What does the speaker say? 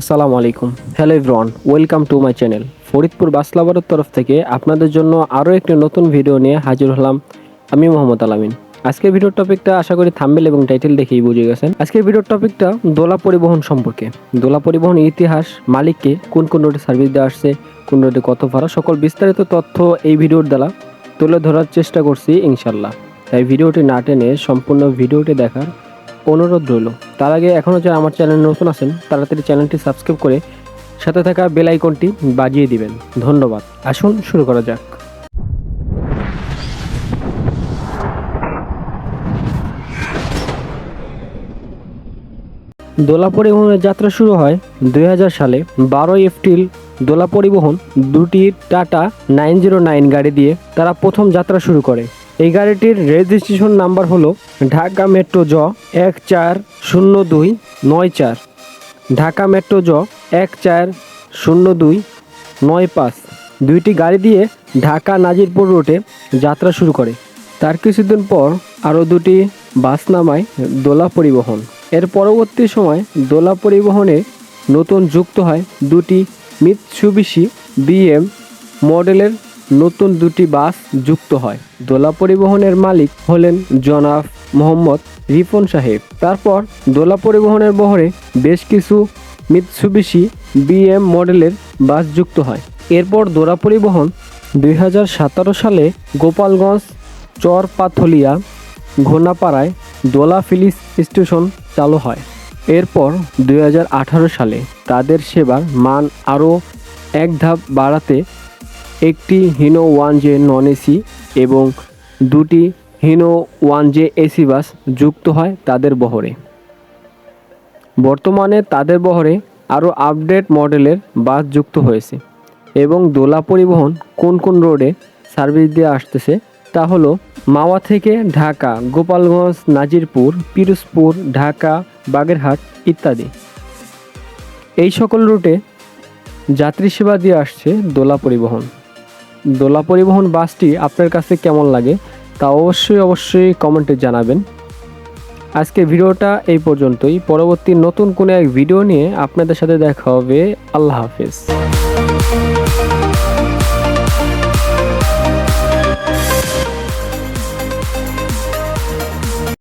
আসসালামু আলাইকুম। Hello everyone welcome to my channel Faridpur বাসলাবারের তরফ থেকে আপনাদের জন্য আরও একটি নতুন ভিডিও নিয়ে হাজির হলাম আমি মোহাম্মদ আলামিন। আজকের ভিডিওর টপিকটা আশা করি থাম্বেল এবং টাইটেল দেখেই বুঝে গেছেন। আজকের ভিডিওর টপিকটা দোলা পরিবহন সম্পর্কে। দোলা পরিবহন ইতিহাস, মালিককে কোন কোন রোডে সার্ভিস দেওয়া আসছে, কোন রোডে কত ভাড়া, সকল বিস্তারিত তথ্য এই ভিডিওর দ্বারা তুলে ধরার চেষ্টা করছি ইনশাল্লাহ তাই ভিডিওটি না টেনে সম্পূর্ণ ভিডিওটি দেখার অনুরোধ রইল। তার আগে এখনও যারা আমার চ্যানেল নতুন আছেন, তাড়াতাড়ি চ্যানেলটি সাবস্ক্রাইব করে সাথে থাকা বেল আইকনটি বাজিয়ে দিবেন। ধন্যবাদ। আসুন শুরু করা যাক। দোলা পরিবহনের যাত্রা শুরু হয় দু হাজার সালে। বারোই এপ্রিল দোলা পরিবহন দুটি টাটা নাইন জিরো নাইন গাড়ি দিয়ে তারা প্রথম যাত্রা শুরু করে। এই গাড়িটির রেজিস্ট্রেশন নাম্বার হলো ঢাকা মেট্রো জ এক চার শূন্য দুই নয় চার। ঢাকা মেট্রো জ এক চার শূন্য দুই নয় পাঁচ। দুইটি গাড়ি দিয়ে ঢাকা নাজিরপুর রোডে যাত্রা শুরু করে। তার কিছুদিন পর আরও দুটি বাস নামায় দোলা পরিবহন। এর পরবর্তী সময় দোলা পরিবহনে নতুন যুক্ত হয় দুটি মিৎসুবিশি বিএম মডেলের নতুন দুটি বাস যুক্ত হয়। দোলা পরিবহনের মালিক হলেন জনাব মোহাম্মদ রিপন সাহেব। তারপর দোলা পরিবহনের বহরে বেশ কিছু মিৎসুবিশি বিএম মডেলের বাস যুক্ত হয়। এরপর দোলা পরিবহন দুই হাজার সতেরো সালে গোপালগঞ্জ চরপাথলিয়া ঘোনাপাড়ায় দোলা ফিলিস স্টেশন চালু হয়। এরপর দুই হাজার আঠারো সালে তাদের সেবার মান আরও এক ধাপ বাড়াতে একটি Hino one J non AC এবং দুটি Hino one J AC bus যুক্ত হয় তাদের বহরে। বর্তমানে তাদের বহরে আরও আপডেট মডেলের বাস যুক্ত হয়েছে এবং দোলা পরিবহন কোন কোন রোডে সার্ভিস দিয়ে আসতেছে তা হলো মাওয়া থেকে ঢাকা, গোপালগঞ্জ, নাজিরপুর, পিরোজপুর, ঢাকা, বাগেরহাট ইত্যাদি। এই সকল রুটে যাত্রী সেবা দিয়ে আসছে দোলা পরিবহন। দোলা পরিবহন বাসটি আপনার কাছে কেমন লাগে তা অবশ্যই অবশ্যই কমেন্টে জানাবেন। আজকে ভিডিওটা এই পর্যন্তই। পরবর্তী নতুন কোনো এক ভিডিও নিয়ে আপনাদের সাথে দেখা হবে। আল্লাহ হাফিজ।